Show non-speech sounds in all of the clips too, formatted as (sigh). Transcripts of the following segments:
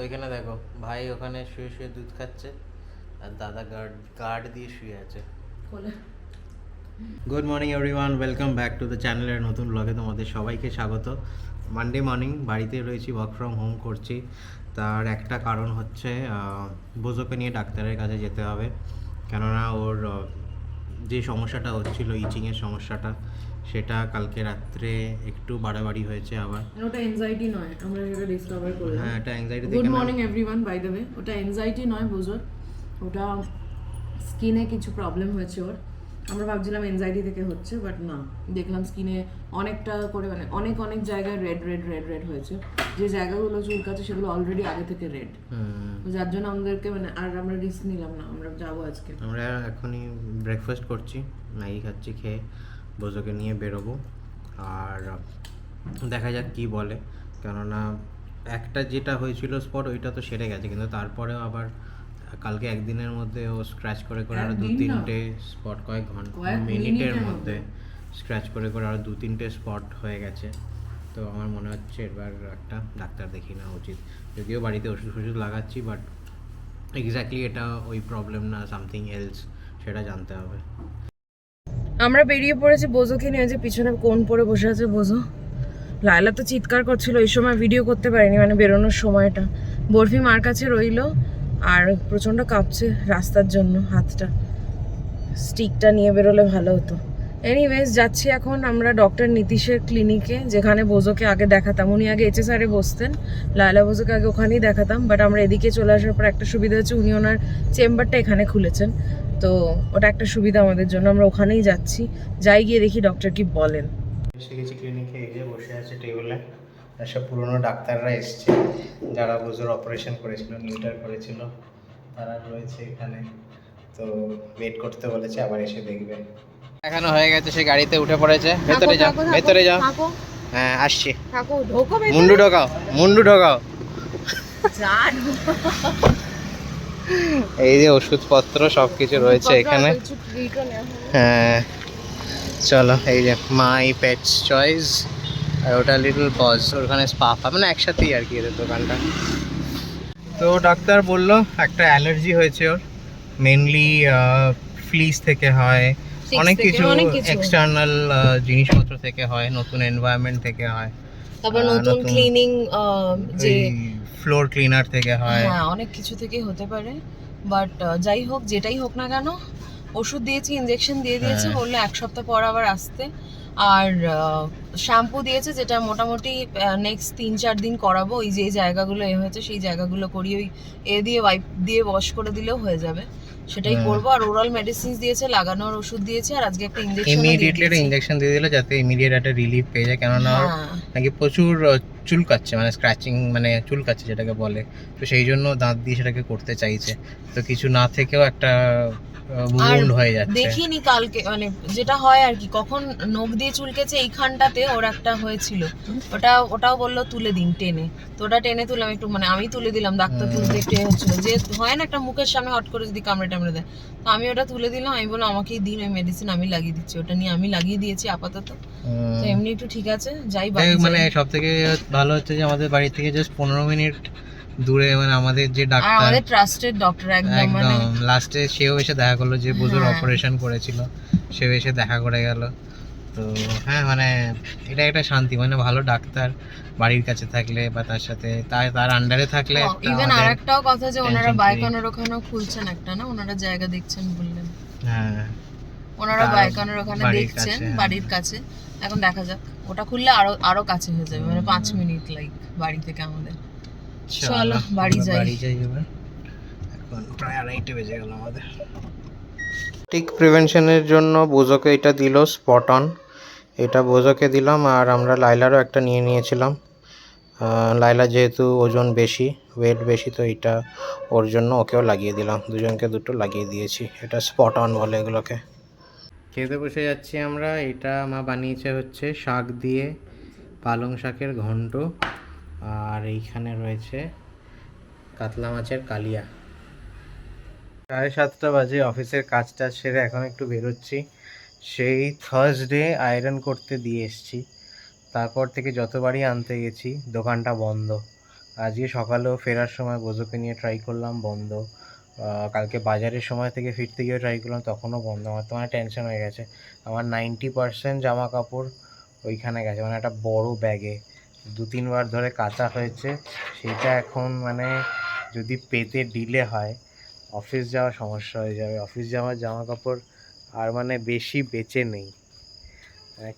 ওইখানে দেখো ভাই ওখানে শুয়ে শুয়ে দুধ খাচ্ছে আর দাদা গার্ড গার্ড দিয়ে শুয়ে আছে। Good morning everyone welcome back to the চ্যানেলের নতুন ব্লগে তোমাদের সবাইকে স্বাগত। মানডে মর্নিং বাড়িতে রয়েছি ওয়ার্ক ফ্রম হোম করছি। তার একটা কারণ হচ্ছে বোঝোকে নিয়ে ডাক্তারের কাছে যেতে হবে। কেননা ওর যে সমস্যাটা হচ্ছিল ইচিংয়ের সমস্যাটা সেটা কালকে রাত্রে একটু বাড়াবাড়ি হয়েছে আবার। ওটা এনজাইটি নয় আমরা সেটা ডিসকভার করলাম হ্যাঁ এটা anxiety good morning everyone by the way ওটা এনজাইটি নয় বুঝো। ওটা স্কিনে কিছু প্রবলেম হয়েছে ওর। আমরা ভাবছিলাম এনজাইটি থেকে হচ্ছে বাট না। দেখলাম স্কিনে অনেকটা করে মানে অনেক অনেক জায়গায় রেড রেড রেড রেড হয়েছে। যে জায়গাগুলো চুলকাচ্ছে সেগুলো অলরেডি আগে থেকে রেড হুম। যার জন্য আমাদেরকে মানে আর আমরা রিস্ক নিলাম না। আমরা যাব আজকে। আমরা এখনই ব্রেকফাস্ট করছি ম্যাগি খাচ্ছি খেয়ে। বোঝোকে নিয়ে বেরোবো। আর দেখা যাক কি বলে। কেননা একটা যেটা হয়েছিল স্পট ওইটা তো সেরে গেছে। কিন্তু তারপরেও আবার কালকে একদিনের মধ্যে ও স্ক্র্যাচ করে করে আরও দু তিনটে স্পট কয়েক ঘণ্টা মিনিটের মধ্যে। স্ক্র্যাচ করে করে আরও দু তিনটে স্পট হয়ে গেছে। তো আমার মনে হচ্ছে এবার একটা ডাক্তার দেখি নেওয়া উচিত। যদিও বাড়িতে ওষুধ ফষুধ লাগাচ্ছি বাট এক্স্যাক্টলি এটা ওই প্রবলেম না সামথিং এলস সেটা জানতে হবে। আমরা বেরিয়ে পড়েছি বোঝোকে নিয়ে, যে পিছনে কোন পরে বসে আছে বোঝো। লায়লা তো চিৎকার করছিল এই সময় ভিডিও করতে পারিনি মানে বেরোনোর সময়টা। বরফি মার কাছে রইল আর প্রচণ্ড কাঁপছে রাস্তার জন্য হাতটা। স্টিকটা নিয়ে বেরোলে ভালো হতো। এনিওয়েজ যাচ্ছি এখন আমরা ডক্টর নীতিশের ক্লিনিকে যেখানে বোঝোকে আগে দেখাতাম। উনি আগে এইচএস আরে বসতেন, লায়লা বোঝোকে আগে ওখানেই দেখাতাম। বাট আমরা এদিকে চলে আসার পর একটা সুবিধা হচ্ছে, উনি ওনার চেম্বারটা এখানে খুলেছেন। তো ওটা একটা সুবিধা আমাদের জন্য আমরা ওখানেই যাচ্ছি। যাই গিয়ে দেখি ডক্টর কি বলেন। এসে গেছি ক্লিনিকে এই যে বসে আছে টেবিলে সব পুরনো ডাক্তাররা এসছে যারা বুঝোর অপারেশন করেছিল নিউটার করেছিল। তারা রয়েছে এখানে। তো ওয়েট করতে বলেছে আবার এসে দেখবে। এখানে হয়ে গেছে সে গাড়িতে উঠে পড়েছে। ভেতরে যাও ভেতরে যাও। হ্যাঁ আসছি। মুন্ডু ঢোকাও মুন্ডু ঢোকাও। এই যে ওষুধপত্র সব কিছু রয়েছে এখানে হ্যাঁ। চলো এই যে মাই পেটস চয়েস আর ওটা লিটল পজ ওখানে স্পাফা মানে একসাথেই আর কি এদের দোকানটা। তো ডাক্তার বলল একটা অ্যালার্জি হয়েছে ওর। মেনলি ফ্লিস থেকে হয়। অনেক কিছু এক্সটার্নাল জিনিসপত্র থেকে হয় নতুন এনভায়রনমেন্ট থেকে হয়। তারপর নতুন- ক্লিনিং যে ফ্লোর ক্লিনার থেকে হয়। হ্যাঁ অনেক কিছু থেকে হতে পারে। বাট যাই হোক যেটাই হোক না কেন ওষুধ দিয়েছি ইনজেকশন দিয়ে দিয়েছে হ্যাঁ। বলল এক সপ্তাহ পর আবার আসতে। আর শ্যাম্পু দিয়েছে যেটা মোটামুটি নেক্সট তিন চার দিন করাবো। ওই যে জায়গাগুলো এ হয়েছে সেই জায়গাগুলো করি ওই এ দিয়ে ওয়াইপ দিয়ে ওয়াশ করে দিলেও হয়ে যাবে। সেটাই হ্যাঁ। করব। আর ওরাল মেডিসিন দিয়েছে লাগানোর ওষুধ দিয়েছে আর আজকে একটা ইনজেকশন ইমিডিয়েটলি একটা ইনজেকশন দিয়ে দিল যাতে ইমিডিয়েট একটা রিলিফ পেয়ে যায়। কেননা হ্যাঁ। নাকি প্রচুর চুল চুলকাচ্ছে মানে স্ক্র্যাচিং মানে চুলকাচ্ছে যেটাকে বলে। তো সেই জন্য দাঁত দিয়ে সেটাকে করতে চাইছে। তো কিছু না থেকেও একটা উন্ড হয়ে যাচ্ছে। দেখিনি কালকে মানে যেটা হয় আর কি কখন নখ দিয়ে চুলকেছে এইখানটাতে ওর একটা হয়েছিল। ওটা ওটাও বলল তুলে দিন টেনে। তো ওটা টেনে তুললাম একটু মানে আমি তুলে দিলাম ডাক্তার তুলতে একটু হচ্ছিল। যে হয় না একটা মুখের সামনে হট করে যদি কামড়ে টামড়ে দেয়। তো আমি ওটা তুলে দিলাম আমি বললাম আমাকেই দিন ওই মেডিসিন আমি লাগিয়ে দিচ্ছি। ওটা নিয়ে আমি লাগিয়ে দিয়েছি আপাতত। তো এমনি একটু ঠিক আছে যাই যাই মানে সব থেকে ভালো হচ্ছে যে আমাদের বাড়ি থেকে জাস্ট পনেরো মিনিট দূরে মানে আমাদের যে ডাক্তার আমাদের ট্রাস্টেড ডক্টর একদম মানে লাস্টে সেও এসে দেখা করল যে হ্যাঁ। অপারেশন করেছিল। সেও এসে দেখা করে গেল। তো হ্যাঁ মানে এটা একটা শান্তি মানে ভালো ডাক্তার বাড়ির কাছে থাকলে বা তার সাথে তার তার আন্ডারে থাকলে ইভেন আর আমাদের- একটাও কথা যে ওনারা। বাইকানোর ওখানেও খুলছেন একটা না? ওনারা জায়গা দেখছেন বললেন। হ্যাঁ। ওনারা বাইকানোর ওখানে দেখছেন হ্যাঁ। বাড়ির কাছে। এখন দেখা যাক ওটা খুললে আরও আরও কাছে হয়ে যাবে মানে পাঁচ মিনিট লাইক বাড়ি থেকে আমাদের। চলো, বাড়ি যাই। বাড়ি যাই এবার। এখন প্রায় আড়াইটে বেজে গেল আমাদের। টিক প্রিভেনশনের জন্য বোঝোকে এটা দিল স্পট অন এটা বোঝোকে দিলাম আর আমরা লাইলারও একটা নিয়ে নিয়েছিলাম। লাইলা যেহেতু ওজন বেশি ওয়েট বেশি তো এটা ওর জন্য ওকেও লাগিয়ে দিলাম। দুজনকে দুটো লাগিয়ে দিয়েছি। এটা স্পট অন বলে এগুলোকে। খেতে বসে যাচ্ছি আমরা। এটা মা বানিয়েছে হচ্ছে শাক দিয়ে পালং শাকের ঘন্ট। আর এইখানে রয়েছে কাতলা মাছের কালিয়া। সাড়ে সাতটা বাজে, অফিসের কাজটা সেরে এখন একটু বেরোচ্ছি। সেই থার্সডে আয়রন করতে দিয়ে এসছি। তারপর থেকে যতবারই আনতে গেছি, দোকানটা বন্ধ। আজকে সকালেও ফেরার সময় বোঝোকে নিয়ে ট্রাই করলাম, বন্ধ। কালকে বাজারের সময় থেকে ফিরতে গিয়ে ট্রাই করলাম, তখনও বন্ধ। আমার তো মানে টেনশন হয়ে গেছে। আমার নাইনটি পার্সেন্ট জামা কাপড় ওইখানে গেছে মানে একটা বড় ব্যাগে দু তিনবার ধরে কাচা হয়েছে। সেটা এখন মানে যদি পেতে ডিলে হয় অফিস যাওয়া সমস্যা হয়ে যাবে। অফিস যাওয়ার জামা কাপড় আর মানে বেশি বেঁচে নেই।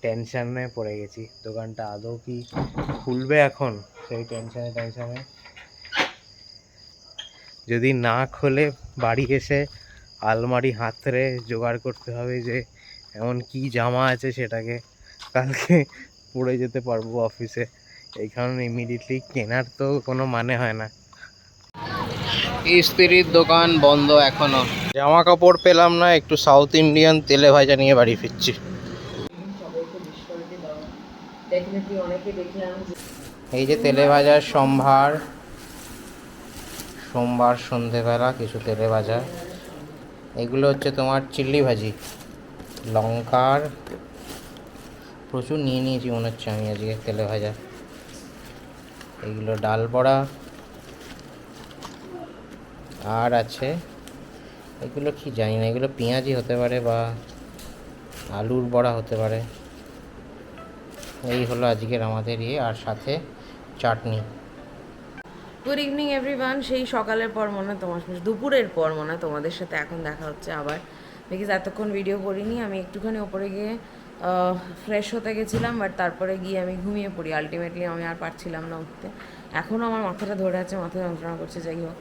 টেনশনে পড়ে গেছি। দোকানটা আদৌ কি খুলবে এখন? সেই টেনশনে টেনশনে যদি না খোলে, বাড়ি এসে আলমারি হাতরে জোগাড় করতে হবে যে, এমন কি জামা আছে সেটাকে কালকে পড়ে যেতে পারব অফিসে এই কারণে ইমিডিয়েটলি কেনার তো কোনো মানে হয় না। ইস্ত্রির দোকান বন্ধ এখনও। জামা কাপড় পেলাম না, একটু সাউথ ইন্ডিয়ান তেলে ভাজা নিয়ে বাড়ি ফিরছি। এই যে তেলে ভাজার সম্ভার সোমবার সন্ধেবেলা কিছু তেলে ভাজা। এগুলো হচ্ছে তোমার চিল্লি ভাজি। লঙ্কার প্রচুর নিয়ে নিয়েছি, মনে হচ্ছে আমি আজকে তেলে ভাজা। এগুলো ডাল বড়া। আর আছে, এগুলো কি জানি না, এগুলো পেঁয়াজি হতে পারে বা আলুর বড়া হতে পারে। এই হলো আজকের আমাদের ইয়ে আর সাথে চাটনি। গুড ইভিনিং এভরিওয়ান সেই সকালের পর মনে তোমার দুপুরের পর মনে তোমাদের সাথে এখন দেখা হচ্ছে আবার। বিকজ এতক্ষণ ভিডিও করিনি, আমি একটুখানি ওপরে গিয়ে ফ্রেশ হতে গেছিলাম বাট তারপরে গিয়ে আমি ঘুমিয়ে পড়ি। আলটিমেটলি আমি আর পারছিলাম না উঠতে। এখনও আমার মাথাটা ধরে আছে, মাথা যন্ত্রণা করছে, যাই হোক।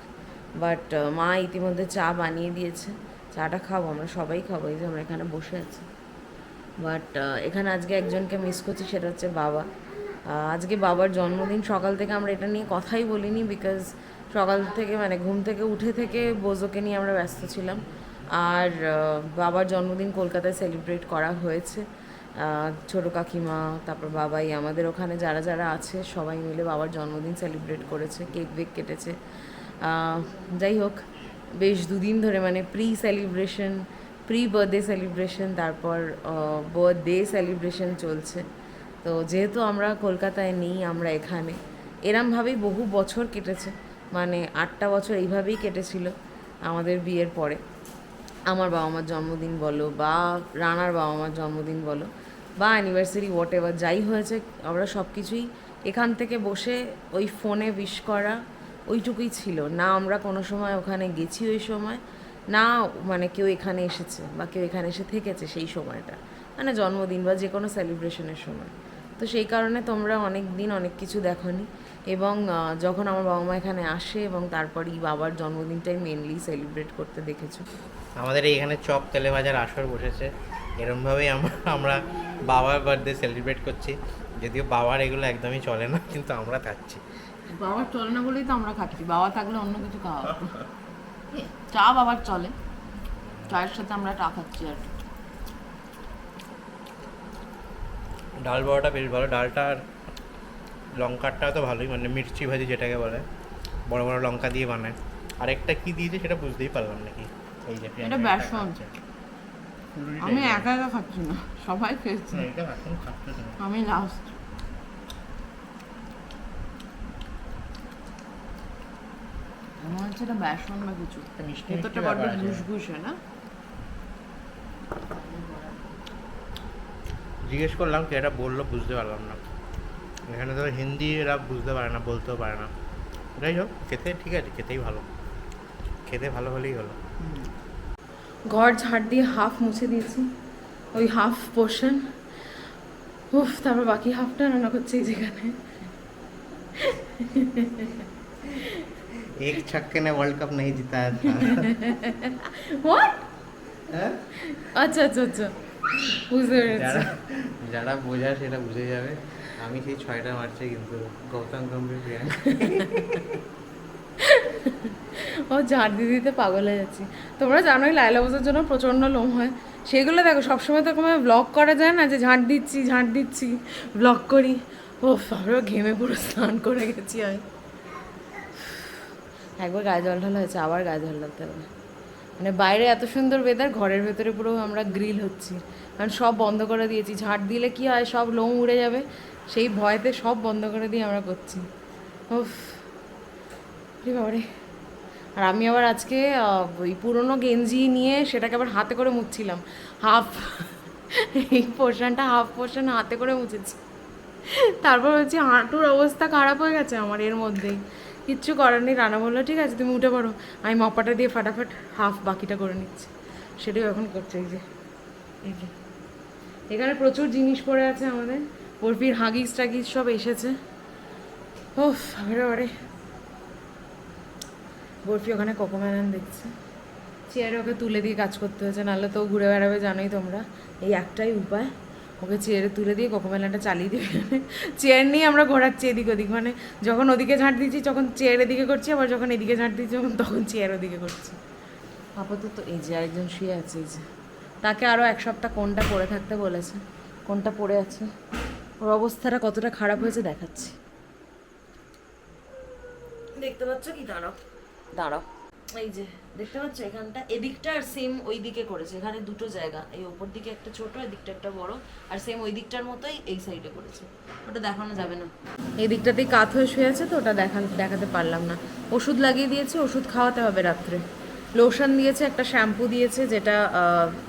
বাট মা ইতিমধ্যে চা বানিয়ে দিয়েছে। চাটা খাব, আমরা সবাই খাব, এই যে আমরা এখানে বসে আছি। বাট এখানে আজকে একজনকে মিস করছি, সেটা হচ্ছে বাবা। আজকে বাবার জন্মদিন, সকাল থেকে আমরা এটা নিয়ে কথাই বলিনি বিকজ সকাল থেকে মানে ঘুম থেকে, উঠে থেকে বোঝোকে নিয়ে আমরা ব্যস্ত ছিলাম। আর বাবার জন্মদিন কলকাতায় সেলিব্রেট করা হয়েছে। ছোটো কাকিমা, তারপর বাবাই, আমাদের ওখানে যারা যারা আছে, সবাই মিলে বাবার জন্মদিন সেলিব্রেট করেছে কেক বেক কেটেছে। যাই হোক, বেশ দুদিন ধরে মানে pre celebration pre birthday celebration তারপর বার্থডে সেলিব্রেশন চলছে। তো যেহেতু আমরা কলকাতায় নেই, আমরা এখানে, এরমভাবেই বহু বছর কেটেছে। মানে আটটা বছর এইভাবেই কেটেছিল আমাদের বিয়ের পরে। আমার বাবা মার জন্মদিন বলো বা রানার বাবা মার জন্মদিন বলো বা অ্যানিভার্সারি হোয়াট এভার যাই হয়েছে, আমরা সব কিছুই এখান থেকে বসে ওই ফোনে উইশ করা, ওইটুকুই ছিল। না আমরা কোনো সময় ওখানে গেছি ওই সময়, না মানে কেউ এখানে এসেছে বা কেউ এখানে এসে থেকেছে সেই সময়টা। মানে জন্মদিন বা যে কোনো সেলিব্রেশনের সময়। তো সেই কারণে তোমরা অনেক দিন অনেক কিছু দেখনি এবং যখন আমার বাবা মা এখানে আসে এবং তারপরই বাবার জন্মদিনটাই মেনলি সেলিব্রেট করতে দেখেছ। আমাদের এইখানে চপ তেলে ভাজার আসর বসেছে। এরমভাবেই আমরা আমরা বাবার বার্থডে সেলিব্রেট করছি। যদিও বাবার এগুলো একদমই চলে না কিন্তু আমরা খাচ্ছি। বাবার চলে না বলেই তো আমরা খাচ্ছি। বাবা থাকলে অন্য কিছু খাওয়া হতো। চা বাবার চলে। চায়ের সাথে আমরা চা খাচ্ছি আর। ডাল বড়াটা বেশ ভালো। ডালটা আর লঙ্কারটা তো ভালোই মানে মির্চি ভাজি যেটাকে বলে বড় বড় লঙ্কা দিয়ে বানায়। আরেকটা কি দিয়েছে সেটা বুঝতেই পারলাম নাকি? এই যে এটা বেসন। আমি একা একা খাচ্ছি না সবাই খেয়েছে। আমি লাস্ট মনে হচ্ছে এটা বেসন বা কিছু মিষ্টি ভেতরটা মিষ্টি বড্ড ঘুষঘুষে না জিজ্ঞেস করলাম কি এটা বলল বুঝতে পারলাম না। এখানে তো হিন্দি এরা বুঝতে পারে না বলতেও পারে না। যাই হোক খেতে ঠিক আছে খেতেই ভালো। খেতে ভালো হলেই হলো। ঘর ঝাড় দিয়ে হাফ মুছে দিয়েছি ওই হাফ পোর্শন উফ তারপর বাকি হাফটা রান্না করছে এই যেখানে एक छक्के ने वर्ल्ड कप नहीं जिताया था হোয়াট হ্যাঁ? আচ্ছা আচ্ছা আচ্ছা বুঝতে পেরেছি যারা যারা বোঝায় সেটা বুঝে যাবে আমি সেই ছয়টা মারছি কিন্তু গৌতম গম্ভীর প্রিয়াঙ্কা ও ঝাড় দিতে দিতে পাগল হয়ে যাচ্ছি। তোমরা জানোই লাইলা বোঝার জন্য প্রচণ্ড লোম হয়। সেগুলো দেখো, সবসময় তো কোনো ব্লগ করা যায় না যে ঝাঁট দিচ্ছি ঝাঁট দিচ্ছি ব্লগ করি। ও আমরা ঘেমে পুরো স্নান করে গেছি আমি একবার গায়ে জল ঢালা হয়েছে, আবার গায়ে জল ঢালতে হবে। মানে বাইরে এত সুন্দর ওয়েদার ঘরের ভেতরে পুরো আমরা গ্রিল হচ্ছি। কারণ সব বন্ধ করে দিয়েছি। ঝাঁট দিলে কি হয়, সব লোম উড়ে যাবে। সেই ভয়তে সব বন্ধ করে দিয়ে আমরা করছি। ঠিক বাবারে। আর আমি আবার আজকে ওই পুরনো গেঞ্জি নিয়ে সেটাকে আবার হাতে করে মুছছিলাম। হাফ, এই পোর্শনটা হাফ পোর্শন হাতে করে মুছেছি। তারপর হচ্ছে হাঁটুর অবস্থা খারাপ হয়ে গেছে আমার এর মধ্যেই। কিচ্ছু করার নেই। রান্না বলল, ঠিক আছে, তুমি উঠে পড়ো। আমি মপাটা দিয়ে ফাটাফাট হাফ বাকিটা করে নিচ্ছি। সেটাই এখন করছে এই যে এখানে প্রচুর জিনিস পড়ে আছে আমাদের। বরফির হাগিস টাগিস সব এসেছে। ওফ বাবারে বাবারে। বরফি ওখানে কোকোম্যানন দেখছে। চেয়ারে ওকে তুলে দিয়ে কাজ করতে হয়েছে নাহলে তো ঘুরে বেড়াবে জানোই তোমরা। এই একটাই উপায় ওকে চেয়ারে তুলে দিয়ে কোকোমেলাটা চালিয়ে দিবে চেয়ার নিয়ে আমরা ঘোরাচ্ছি এদিক ওদিক মানে যখন ওদিকে ঝাঁট দিচ্ছি তখন চেয়ার এদিকে করছি আবার যখন এদিকে ঝাঁট দিচ্ছি তখন তখন চেয়ার ওদিকে করছি। আপাতত এই যে আরেকজন শুয়ে আছে এই যে। তাকে আরও এক সপ্তাহ কোনটা পড়ে থাকতে বলেছে কোনটা পড়ে আছে? ওর অবস্থাটা কতটা খারাপ হয়েছে দেখাচ্ছি। দেখতে পাচ্ছ কি দাঁড়াও। দাঁড়াও। এই যে দেখতে পাচ্ছ এখানটা? এদিকটা আর সেম ওই দিকে করেছে। এখানে দুটো জায়গা এই ওপর দিকে একটা ছোট এদিকটা একটা বড় আর সেম ওই দিকটার মতোই এই সাইডে করেছে। ওটা দেখানো যাবে না। এই দিকটাতেই কাত হয়ে শুয়ে আছে তো ওটা দেখা দেখাতে পারলাম না। ওষুধ লাগিয়ে দিয়েছে ওষুধ খাওয়াতে হবে রাত্রে। লোশন দিয়েছে, একটা শ্যাম্পু দিয়েছে যেটা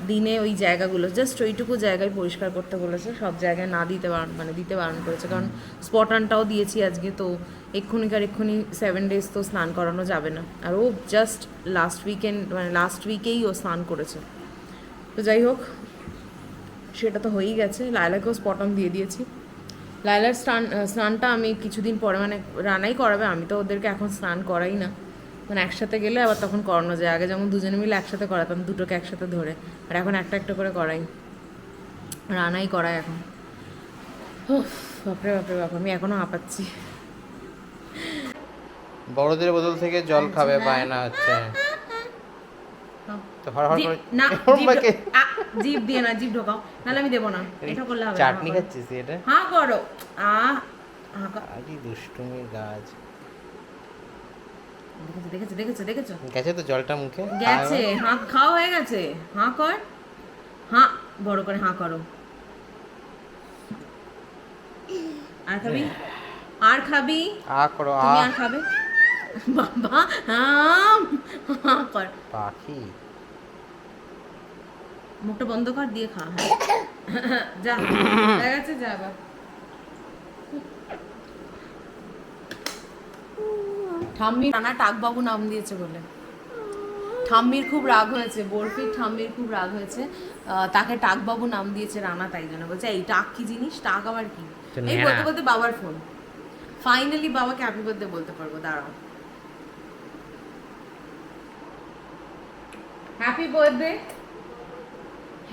দিনে ওই জায়গাগুলো জাস্ট ওইটুকু জায়গায় পরিষ্কার করতে বলেছে, সব জায়গায় না দিতে বারণ মানে দিতে বারণ করেছে। কারণ স্পটানটাও দিয়েছি আজকে, তো এক্ষুনিকার এক্ষুনি সেভেন ডেজ তো স্নান করানো যাবে না। আর ও জাস্ট লাস্ট উইকেন্ড মানে লাস্ট উইকেই ও স্নান করেছে। তো যাই হোক, সেটা তো হয়েই গেছে। লায়লাকেও স্পটন দিয়ে দিয়েছি। লায়লার স্নান স্নানটা আমি কিছুদিন পরে মানে রানাই করাবে, আমি তো ওদেরকে এখন স্নান করাই না। মানে একসাথে গেলে আবার তখন করানো যায়। আগে যেমন দুজনে মিলে একসাথে করাতাম দুটোকে একসাথে ধরে। আর এখন একটা একটা করে করাই। রানাই করাই এখন। বাপরে বাপরে বাপ আমি এখনও হাঁপাচ্ছি। বড়দের বোতল থেকে জল খাবে বায়না হচ্ছে। জিভ- না (laughs) দিয়ে জিভ ঢোকাও। নাহলে আমি দেবো না। এটা করলে হবে চাটনি। খাচ্ছিস এটা? হাঁ করো। আ হাঁ করো। আরে দুষ্টুমির গাছ। দেখেছ দেখেছ দেখেছ গেছে তো জলটা মুখে? গেছে। খাওয়া হয়ে গেছে। হাঁ কর। হাঁ বড় করে হাঁ করো। আর খাবি? আর খাবি? আ করো আ। তুমি আর খাবে? বাবা হাঁ হাঁ কর। পাখি। মুখটা বন্ধ কর দিয়ে খা। হ্যাঁ। যা হয়ে গেছে যা আবার ঠাম্মি রানা টাকবাবু নাম দিয়েছে বলে। ঠাম্মির খুব রাগ হয়েছে বরফির ঠাম্মির খুব রাগ হয়েছে। তাকে টাকবাবু নাম দিয়েছে রানা তাই জন্য। বলছে এই টাক কি জিনিস? টাক আবার কি? এই বলতে বলতে বাবার ফোন ফাইনালি বাবাকে হ্যাপি বার্থডে বলতে পারব দাঁড়াও। হ্যাপি বার্থডে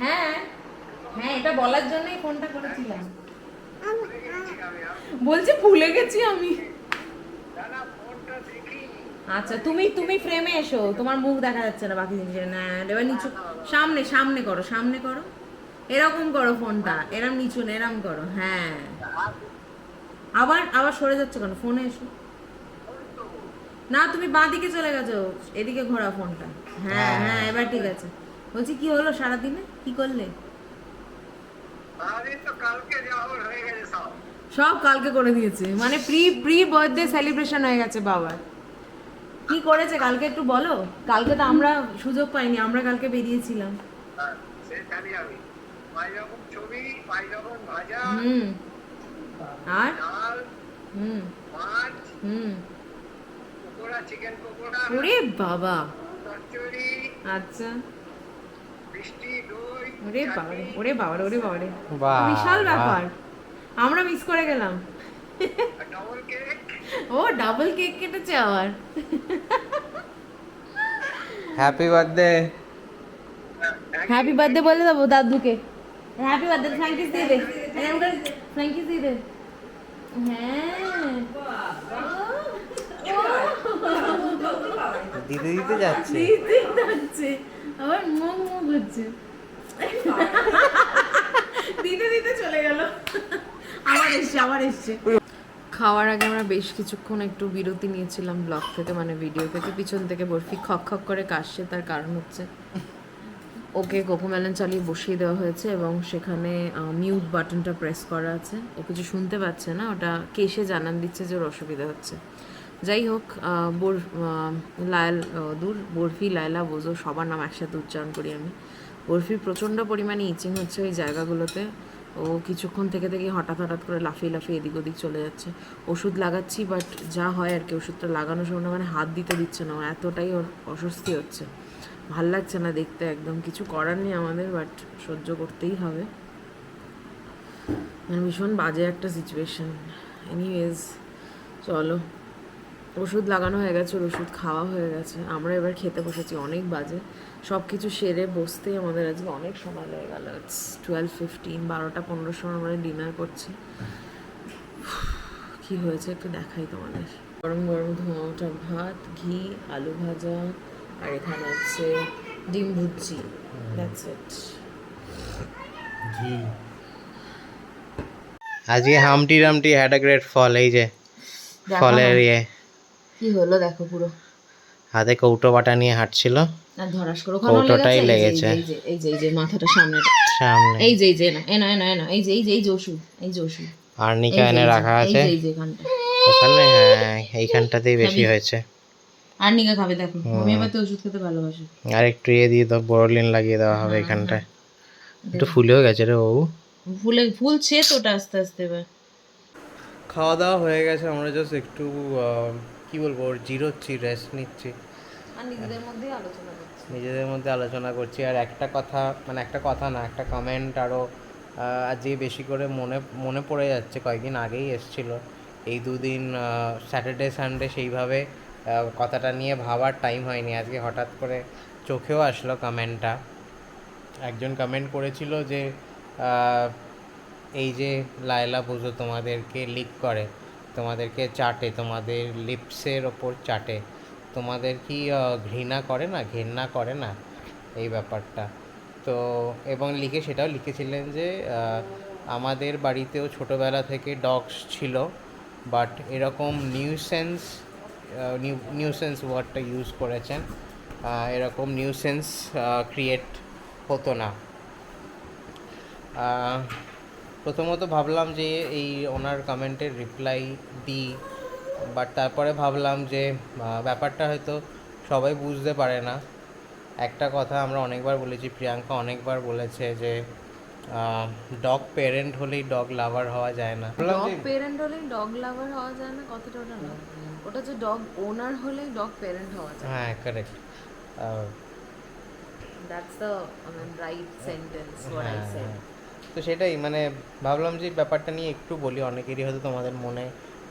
হ্যাঁ হ্যাঁ এটা বলার জন্যই ফোনটা করেছিলাম। বলছি ভুলে গেছি আমি। আচ্ছা তুমি তুমি ফ্রেমে এসো। তোমার মুখ দেখা যাচ্ছে না বাকি জিনিস না এবার নিচু সামনে সামনে করো সামনে করো। এরকম করো ফোনটা। এরম নিচু এরম করো। হ্যাঁ। আবার আবার সরে যাচ্ছে কেন? ফোনে এসো। না তুমি বাঁ দিকে চলে গেছো। এদিকে ঘোরা ফোনটা। হ্যাঁ হ্যাঁ। এবার ঠিক আছে। বলছি কি হলো সারাদিনে? কি করলে? সব। কালকে করে দিয়েছে। মানে প্রি প্রি বার্থডে সেলিব্রেশন হয়ে গেছে বাবার। কি করেছে কালকে একটু বলো? কালকে তো আমরা সুযোগ পাইনি আমরা কালকে বেরিয়েছিলাম। ভাজা হুম। আর? হুম। হুম। ওরে বাবা। আচ্ছা। ওরে বাবারে ওরে বাবারে ওরে বাহ, বিশাল ব্যাপার। আমরা মিস করে গেলাম। ও ডাবল কেক কেটেছে আবার। হ্যাপি বার্থডে হ্যাপি বার্থডে বলে দেবো দাদুকে। হ্যাপি বার্থডে ফ্র্যাঙ্কিস দিয়ে দে ফ্র্যাঙ্কিস দিয়ে দে হ্যাঁ। দিতে দিতে যাচ্ছে। দিতে যাচ্ছে। আবার মুখ মুখ হচ্ছে। দিতে দিতে চলে গেল। খাওয়ার আগে আমরা বেশ কিছুক্ষণ একটু বিরতি নিয়েছিলাম ব্লগ থেকে মানে ভিডিও থেকে। পিছন থেকে বরফি খক খক করে কাশছে, তার কারণ হচ্ছে ওকে কোকোমেলন চালিয়ে বসিয়ে দেওয়া হয়েছে এবং সেখানে মিউট বাটনটা প্রেস করা আছে। ও কিছু শুনতে পাচ্ছে না, ওটা কেসে জানান দিচ্ছে যে ওর অসুবিধা হচ্ছে। যাই হোক বোর লায়ল দূর, বরফি, লায়লা বোঝো সবার নাম একসাথে উচ্চারণ করি আমি। বরফির প্রচণ্ড পরিমাণে ইচিং হচ্ছে ওই জায়গাগুলোতে। ও কিছুক্ষণ থেকে থেকে হঠাৎ হঠাৎ করে লাফিয়ে লাফিয়ে এদিক ওদিক চলে যাচ্ছে। ওষুধ লাগাচ্ছি বাট যা হয় আর কি, ওষুধটা লাগানোর সময় মানে হাত দিতে দিচ্ছে না এতটাই ওর অস্বস্তি হচ্ছে। ভালো লাগছে না দেখতে একদম, কিছু করার নেই আমাদের বাট সহ্য করতেই হবে। মানে ভীষণ বাজে একটা সিচুয়েশন এনিওয়েজ চলো। ওষুধ লাগানো হয়ে গেছে ওষুধ খাওয়া হয়ে গেছে। আমরা এবার খেতে বসেছি, অনেক বাজে। সব কিছু সেরে বসতেই আমাদের আজকে অনেক সময় লেগে গেল। ইটস টুয়েলভ ফিফটিন বারোটা পনেরোর সময় আমরা ডিনার করছি। (sighs) কি হয়েছে একটু দেখাই তোমাদের। গরম গরম ধোঁয়া ওঠা ভাত ঘি আলু ভাজা আর এখানে হচ্ছে ডিম ভুজি দ্যাটস ইট ঘি। আজকে হামটি রামটি হ্যাড আ গ্রেট ফল এই যে ফলের ইয়ে। কি হলো দেখো পুরো। হাতে কৌটো বাটা নিয়ে হাঁটছিল। কৌটোটাই লেগেছে। এই যে এই যে মাথাটা সামনে। সামনে। এই যে এই যে না এনা এনা এনা এই যে এই যে এই যে এই ওষুধ। আর নিকা এনে রাখা আছে? এই যে এখানটা। ওখানে হ্যাঁ এইখানটাতেই বেশি হয়েছে। আর নিগা খাবে দেখো। আমি এবার তো ওষুধ খেতে ভালোবাসি। আর একটু ইয়ে দিয়ে তো বোরলিন লাগিয়ে দেওয়া হবে এখানটায়। একটু ফুলেও গেছে রে বাবু। ফুলে ফুলছে তো ওটা আস্তে আস্তে এবার। খাওয়া দাওয়া হয়ে গেছে আমরা জাস্ট একটু আহ, কি বলব ওর জিরোচ্ছি রেস্ট নিচ্ছি। নিজেদের মধ্যেই আলোচনা করছি। নিজেদের মধ্যে আলোচনা করছি। আর একটা কথা মানে একটা কথা না, একটা কমেন্ট আরও আজকে বেশি করে মনে মনে পড়ে যাচ্ছে। কয়েকদিন আগেই এসছিল। এই দুদিন স্যাটারডে সানডে সেইভাবে কথাটা নিয়ে ভাবার টাইম হয়নি। আজকে হঠাৎ করে চোখেও আসলো কমেন্টটা একজন কমেন্ট করেছিল যে এই যে লায়লা পুজো তোমাদেরকে লিক করে, তোমাদেরকে চাটে তোমাদের লিপসের ওপর চাটে তোমাদের কি ঘৃণা করে না? ঘেন্না করে না এই ব্যাপারটা? তো, এবং লিখে সেটাও লিখেছিলেন যে আমাদের বাড়িতেও ছোটোবেলা থেকে ডগস ছিল বাট এরকম নিউসেন্স নিউসেন্স ওয়ার্ডটা ইউজ করেছেন এরকম নিউসেন্স ক্রিয়েট হতো না। প্রথমত ভাবলাম যে এই ওনার কমেন্টের রিপ্লাই দিই। বাট তারপরে ভাবলাম যে ব্যাপারটা হয়তো সবাই বুঝতে পারে না। একটা কথা আমরা অনেকবার বলেছি প্রিয়াঙ্কা অনেকবার বলেছে যে ডগ প্যারেন্ট হলেই ডগ লাভার হওয়া যায় না। ডগ পেরেন্ট হলেই ডগ লাভার হওয়া যায় না? কথাটা ওটা না। ওটা যে ডগ ওনার হলেই ডগ পেরেন্ট হওয়া যায়। হ্যাঁ correct that's the right sentence what I said হ্যাঁ, তো সেটাই মানে ভাবলাম যে ব্যাপারটা নিয়ে একটু বলি অনেকেরই হয়তো তোমাদের মনে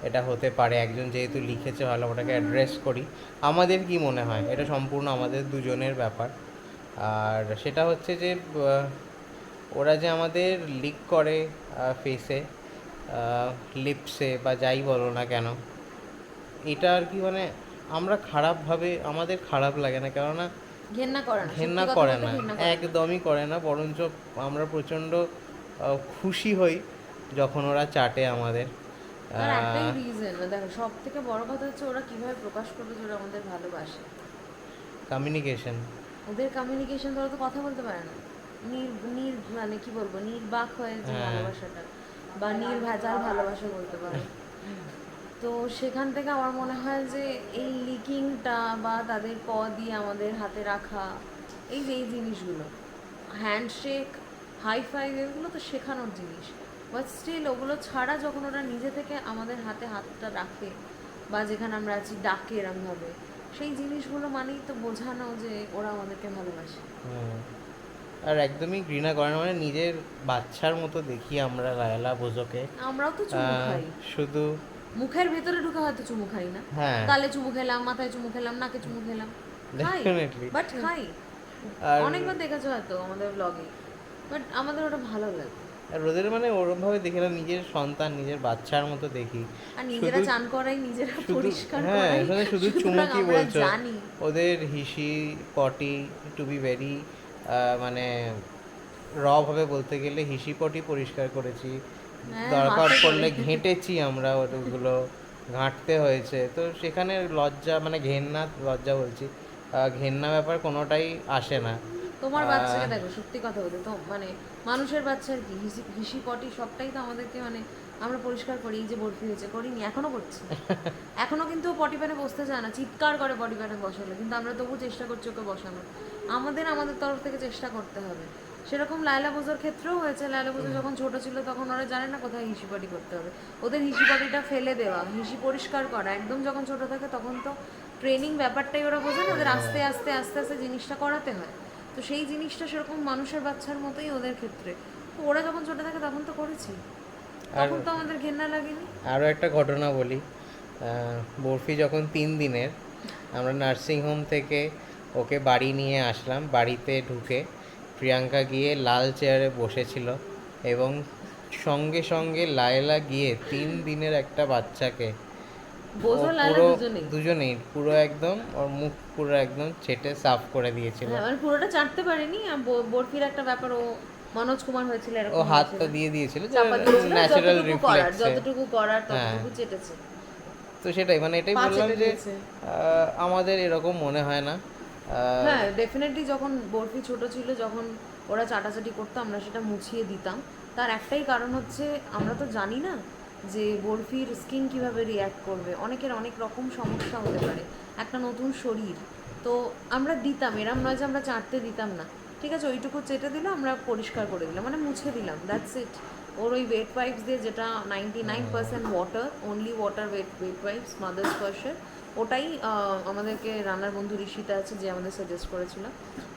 এটা হতে পারে। একজন যেহেতু লিখেছে ভালো ওটাকে অ্যাড্রেস করি। আমাদের কি মনে হয়? এটা সম্পূর্ণ আমাদের দুজনের ব্যাপার। আর সেটা হচ্ছে যে ওরা যে আমাদের লিক করে ফেসে লিপসে বা যাই বলো না কেন এটা আর কি মানে আমরা খারাপভাবে আমাদের খারাপ লাগে না। কেননা ঘেন্না করে না ঘেন্না করে না ঘেন্না করে না। একদমই করে না। বরঞ্চ আমরা প্রচণ্ড খুশি হই যখন ওরা চাটে আমাদের। তার একটাই রিজন দেখো সব থেকে বড় কথা হচ্ছে ওরা কীভাবে প্রকাশ করবে যে ওরা আমাদের ভালোবাসে। কমিউনিকেশন ওদের কমিউনিকেশন তো ওরা তো কথা বলতে পারে না। নির নির মানে কি বলব নির্বাক হয়ে যে হ্যাঁ। ভালোবাসাটা বা নির্ভেজাল ভালোবাসা বলতে পারো। তো সেখান থেকে আমার মনে হয় যে এই লিকিংটা বা তাদের প দিয়ে আমাদের হাতে রাখা এই যে এই জিনিসগুলো হ্যান্ডশেক হাই ফাইভ এগুলো তো শেখানোর জিনিস। বাট স্টিল ওগুলো ছাড়া যখন ওরা নিজে থেকে আমাদের হাতে হাতটা রাখে বা যেখানে আমরা আছি ডাকে এরমভাবে সেই জিনিসগুলো মানেই তো বোঝানো যে ওরা আমাদেরকে ভালোবাসে। আর একদমই ঘৃণা করে না মানে নিজের বাচ্চার মতো দেখি আমরা লায়লা বোঝোকে। আমরাও তো চুমু খাই। শুধু মুখের ভেতরে ঢুকে হয়তো চুমু খাই না। হ্যাঁ। গালে চুমু খেলাম মাথায় চুমু খেলাম নাকে চুমু খেলাম Definitely. বাট খাই। অনেকবার দেখেছ হয়তো আমাদের ব্লগে বাট আমাদের ওটা ভালো লাগে। আর ওদের মানে ওরমভাবে দেখি না নিজের সন্তান নিজের বাচ্চার মতো দেখি। আর নিজেরা চান করাই নিজেরা পরিষ্কার হ্যাঁ শুধু চুমুকি বলছো। ওদের হিসি পটি টু বি ভেরি মানে র ভাবে বলতে গেলে হিসি পটি পরিষ্কার করেছি। হ্যাঁ, দরকার পড়লে ঘেঁটেছি আমরা ওগুলো ঘাঁটতে হয়েছে। তো সেখানে লজ্জা মানে ঘেন্না লজ্জা বলছি। ঘেন্না ব্যাপার কোনোটাই আসে না। তোমার বাচ্চাকে দেখো সত্যি কথা বলতে তো মানে মানুষের বাচ্চার কি হিসি হিসি পটি সবটাই তো আমাদেরকে মানে আমরা পরিষ্কার করি এই যে বরফি হয়েছে করিনি এখনও করছি। (laughs) এখনও কিন্তু পটি প্যানে বসতে চায় না চিৎকার করে পটি প্যানে বসালে কিন্তু আমরা তবু চেষ্টা করছি ওকে বসানো আমাদের আমাদের তরফ থেকে চেষ্টা করতে হবে। সেরকম লায়লা পুজোর ক্ষেত্রেও হয়েছে লায়লা পুজো যখন ছোট ছিল তখন ওরা জানে না কোথায় হিসি পটি করতে হবে। ওদের হিসি পটিটা ফেলে দেওয়া হিসি পরিষ্কার করা একদম যখন ছোট থাকে তখন তো ট্রেনিং ব্যাপারটাই ওরা বোঝে না ওদের আস্তে আস্তে আস্তে আস্তে জিনিসটা করাতে হয়। তো সেই জিনিসটা সেরকম মানুষের বাচ্চার মতোই ওদের ক্ষেত্রে। ওরা যখন ছোট থাকে তখন তো করেছি। তখন তো আমাদের ঘেন্না লাগেনি। আরও একটা ঘটনা বলি। বরফি যখন তিন দিনের আমরা নার্সিং হোম থেকে ওকে বাড়ি নিয়ে আসলাম। বাড়িতে ঢুকে প্রিয়াঙ্কা গিয়ে লাল চেয়ারে বসেছিল এবং সঙ্গে সঙ্গে লায়লা গিয়ে তিন দিনের একটা বাচ্চাকে পুরো দুজনেই। দুজনেই পুরো একদম ওর মুখ পুরো একদম ছেটে সাফ করে দিয়েছিল। হ্যাঁ, মানে পুরোটা চাটতে পারিনি বরফির একটা ব্যাপার ও মনোজ কুমার হয়েছিল ও হাতটা দিয়ে দিয়েছিল ন্যাচারাল রিফ্লেক্সে যতটুকু করার হ্যাঁ। ততটুকু চেটেছে। তো সেটাই মানে এটাই বললাম যে আমাদের এরকম মনে হয় না। হ্যাঁ ডেফিনেটলি যখন বরফি ছোট ছিল যখন ওরা চাটাচাটি করতো আমরা সেটা মুছিয়ে দিতাম। তার একটাই কারণ হচ্ছে আমরা তো জানি না যে বরফির স্কিন কীভাবে রিয়্যাক্ট করবে অনেকের অনেক রকম সমস্যা হতে পারে। একটা নতুন শরীর। তো আমরা দিতাম এরম নয় যে আমরা চাটতে দিতাম না। ঠিক আছে ওইটুকু চেটে দিলে আমরা পরিষ্কার করে দিলাম মানে মুছে দিলাম দ্যাটস ইট ওর ওই ওয়েট পাইপস দিয়ে যেটা ninety nine percent water only water wet wet pipes mother's স্পার্শের ওটাই আমাদেরকে রান্নার বন্ধু ঋষিতা আছে যে আমাদের সাজেস্ট করেছিল।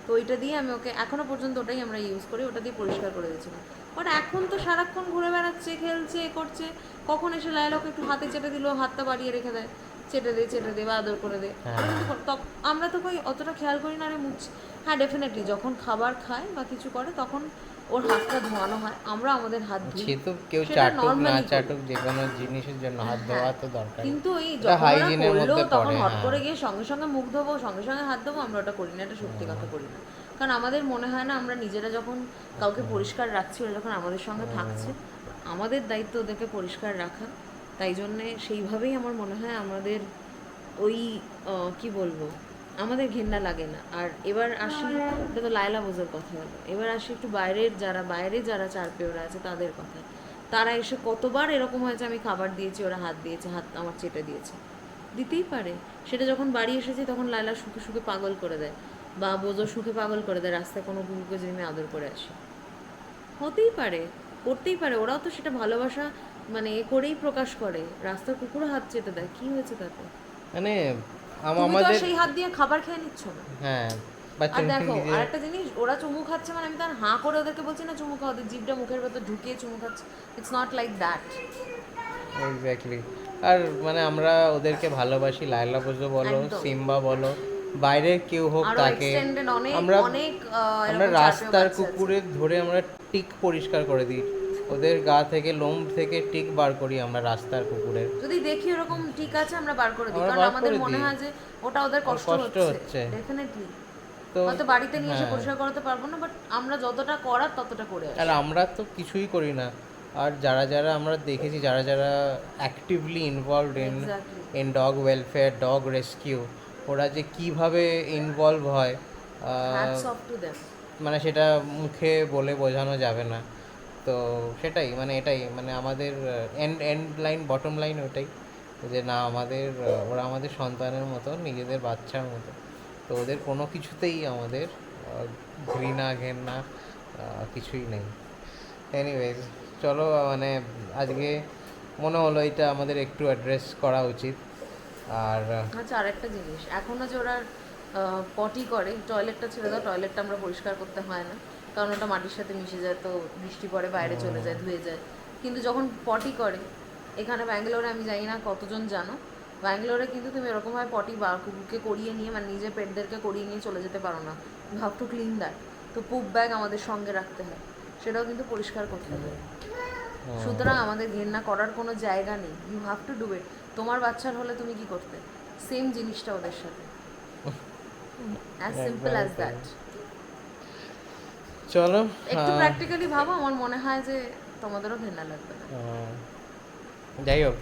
তো ওইটা দিয়ে আমি ওকে এখনও পর্যন্ত ওটাই আমরা ইউজ করি ওটা দিয়ে পরিষ্কার করে দিয়েছিলাম। বাট এখন তো সারাক্ষণ ঘুরে বেড়াচ্ছে খেলছে এ করছে। কখন এসে লাইলকে একটু হাতে চেটে দিল হাতটা বাড়িয়ে রেখে দেয়। চেটে দে চেটে দে বা আদর করে দে। তখ- আমরা তো কই অতটা খেয়াল করি না রে মুখ হ্যাঁ ডেফিনেটলি যখন খাবার খায় বা কিছু করে তখন ওর হাতটা ধোয়ানো হয়। আমরা আমাদের হাত ধুই। সে তো কেউ চাটুক না চাটুক যে কোনো জিনিসের জন্য হাত দেওয়া তো দরকার কিন্তু এই hygiene মধ্যে তখন হট হ্যাঁ। করে গিয়ে সঙ্গে সঙ্গে মুখ ধোবো সঙ্গে সঙ্গে হাত ধোবো আমরা ওটা করি না এটা সত্যি কথা করি না। কারণ আমাদের মনে হয় না আমরা নিজেরা যখন কাউকে পরিষ্কার রাখছি, ওরা যখন আমাদের সঙ্গে থাকছে, আমাদের দায়িত্ব ওদেরকে পরিষ্কার রাখা। তাই জন্যে সেইভাবেই আমার মনে হয় আমাদের ওই কি বলব, আমাদের ঘেন্না লাগে না। আর এবার আসি, এটা তো লায়লা বোঝার কথা হলো। এবার আসি একটু বাইরের যারা, বাইরে যারা চার পেওরা আছে তাদের কথা তারা এসে কতবার এরকম হয়েছে আমি খাবার দিয়েছি, ওরা হাত দিয়েছে, হাত আমার চেটে দিয়েছে। দিতেই পারে। সেটা যখন বাড়ি এসেছি তখন লায়লা শুকে শুকে পাগল করে দেয়। বা বোঝো সুখে পাগল করে দেয় রাস্তায় কোনো কুকুরকে যদি আমি আদর করে আসি। হতেই পারে করতেই পারে ওরাও তো সেটা ভালোবাসা মানে এ করেই প্রকাশ করে রাস্তার কুকুরও হাত চেটে দেয় কি হয়েছে তাতে? মানে আমাদের সেই হাত দিয়ে খাবার খেয়ে নিচ্ছ না। হ্যাঁ আর দেখো আর একটা জিনিস ওরা চুমু খাচ্ছে মানে আমি তার হাঁ করে ওদেরকে বলছি না চুমু খাও ওদের জিভটা মুখের ভেতর ঢুকিয়ে চুমু খাচ্ছে। It's not like that exactly আর মানে আমরা ওদেরকে ভালোবাসি লাইলা বোঝো বলো সিম্বা বলো বাইরের কেউ হোক তাকে আমরা আমরা রাস্তার। কুকুরের ধরে আমরা টিক পরিষ্কার করে দিই ওদের গা থেকে লোম থেকে টিক বার করি আমরা রাস্তার কুকুরের যদি দেখি ওরকম ঠিক আছে আমরা বার করে দিই কারণ আমাদের মনে হয় যে ওটা ওদের কষ্ট হচ্ছে। ডেফিনেটলি তো হয়তো বাড়িতে নিয়ে এসে হ্যাঁ। পরিষ্কার করাতে পারব না বাট আমরা যতটা করার ততটা করে আর আমরা তো কিছুই করি না আর যারা যারা আমরা দেখেছি যারা যারা actively involved in. In dog welfare dog rescue ওরা যে কীভাবে ইনভলভ হয় মানে সেটা মুখে বলে বোঝানো যাবে না। তো সেটাই মানে এটাই মানে আমাদের end end line bottom line ওটাই। যে না আমাদের ওরা আমাদের সন্তানের মতো নিজেদের বাচ্চার মতো। তো ওদের কোনো কিছুতেই আমাদের ঘৃণা ঘেন্না কিছুই নেই। এনিওয়েজ চলো মানে আজকে মনে হলো এটা আমাদের একটু অ্যাড্রেস করা উচিত। আর আচ্ছা আরেকটা জিনিস। এখনও যে ওরা পটি করে টয়লেটটা ছেড়ে দাও টয়লেটটা আমরা পরিষ্কার করতে হয় না। কারণ ওটা মাটির সাথে মিশে যায় তো বৃষ্টি পড়ে বাইরে চলে যায় ধুয়ে যায়। কিন্তু যখন পটি করে এখানে ব্যাঙ্গালোরে আমি জানি না কতজন জানো ব্যাঙ্গালোরে কিন্তু তুমি এরকমভাবে পটি বা কুকুরকে করিয়ে নিয়ে মানে নিজের পেটদেরকে করিয়ে নিয়ে চলে যেতে পারো না। হ্যাভ টু ক্লিন দ্যাট তো পুপ ব্যাগ আমাদের সঙ্গে রাখতে হয়। সেটাও কিন্তু পরিষ্কার করতে হবে সুতরাং আমাদের ঘেন্না করার কোনো জায়গা নেই। You have to do it তোমার বাচ্চার হলে তুমি কি করতে? সেম জিনিসটা ওদের সাথে। অ্যাজ সিম্পল অ্যাজ দ্যাট চলো একটু প্র্যাকটিক্যালি ভাবো আমার মনে হয় যে তোমাদেরও ঘেন্না লাগবে না। যাই হোক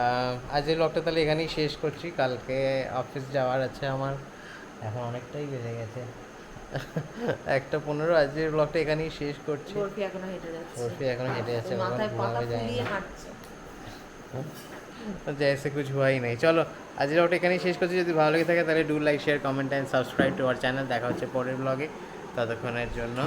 আহ, আজকের ব্লগটা তাহলে এখানেই শেষ করছি। কালকে অফিস যাওয়ার আছে আমার। এখন অনেকটাই বেজে গেছে। একটা পনেরো আজকের ব্লগটা এখানেই শেষ করছি। বরফি এখনও হেঁটে যাচ্ছে। বরফি এখনও হেঁটে যাচ্ছে মাথায় পাতা ফুলিয়ে হাঁটছে। জয়সে কিছু হুয়াই নাই চলো আজকের ওটা এখানেই শেষ করছি যদি ভালো লেগে থাকে তাহলে do like share comment and subscribe to our channel দেখা হচ্ছে পরের ব্লগে ততক্ষণের জন্য